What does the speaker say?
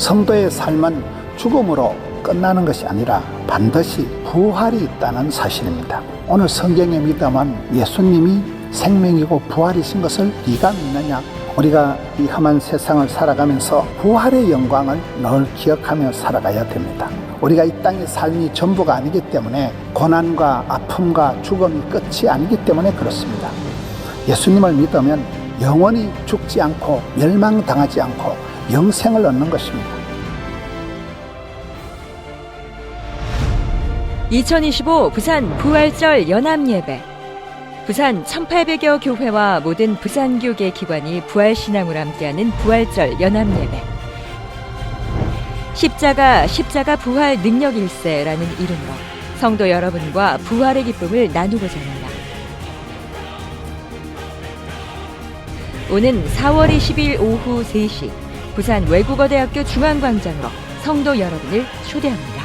성도의 삶은 죽음으로 끝나는 것이 아니라 반드시 부활이 있다는 사실입니다. 오늘 성경의 믿음은 예수님이 생명이고 부활이신 것을 네가 믿느냐? 우리가 이 험한 세상을 살아가면서 부활의 영광을 늘 기억하며 살아가야 됩니다. 우리가 이 땅의 삶이 전부가 아니기 때문에 고난과 아픔과 죽음이 끝이 아니기 때문에 그렇습니다. 예수님을 믿으면 영원히 죽지 않고 멸망당하지 않고 영생을 얻는 것입니다. 2025 부산 부활절 연합예배. 부산 1800여 교회와 모든 부산교계 기관이 부활신앙으로 함께하는 부활절 연합예배. 십자가, 십자가 부활 능력 일세라는 이름으로 성도 여러분과 부활의 기쁨을 나누고자 합니다. 오는 4월 20일 오후 3시 부산 외국어대학교 중앙광장으로 성도 여러분을 초대합니다.